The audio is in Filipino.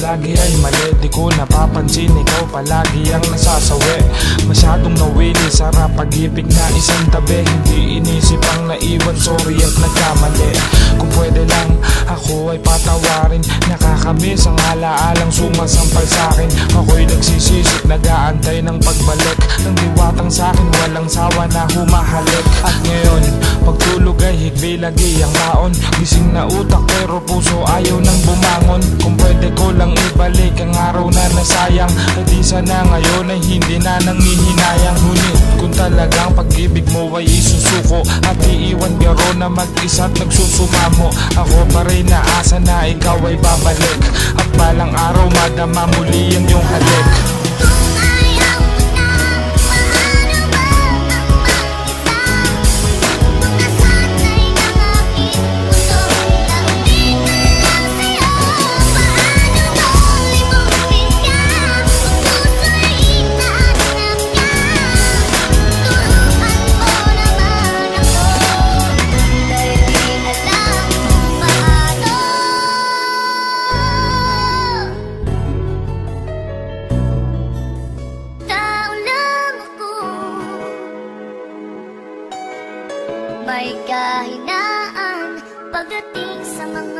lagi ay mali Di ko napapansin ikaw palagi ang nasasawi. Masyadong nawili sarap pag-ibig na isang tabi. Hindi inisip ang naiwan sorry at nagkamali. Kung pwede lang ako ay patawarin. Nakakamiss ang alaalang sumasampal sa'kin Ako'y nagsisisip nag-aantay ng pagbalik. Ng diwatang sa'kin walang sawa na humahalik. At ngayon pagtulog ay higbi lagi ang baon. Gising na utak pero puso ayaw nang bumangon. Kung nasayang Ay di sana ngayon ay hindi na nangihinayang Ngunit kung talagang pag-ibig mo ay isusuko At iiwan biro na mag-isa at nagsusumamo Ako pa rin naasa na ikaw ay babalik. At balang araw madama muli ang iyong halik may kahinaan. Pagdating sa mga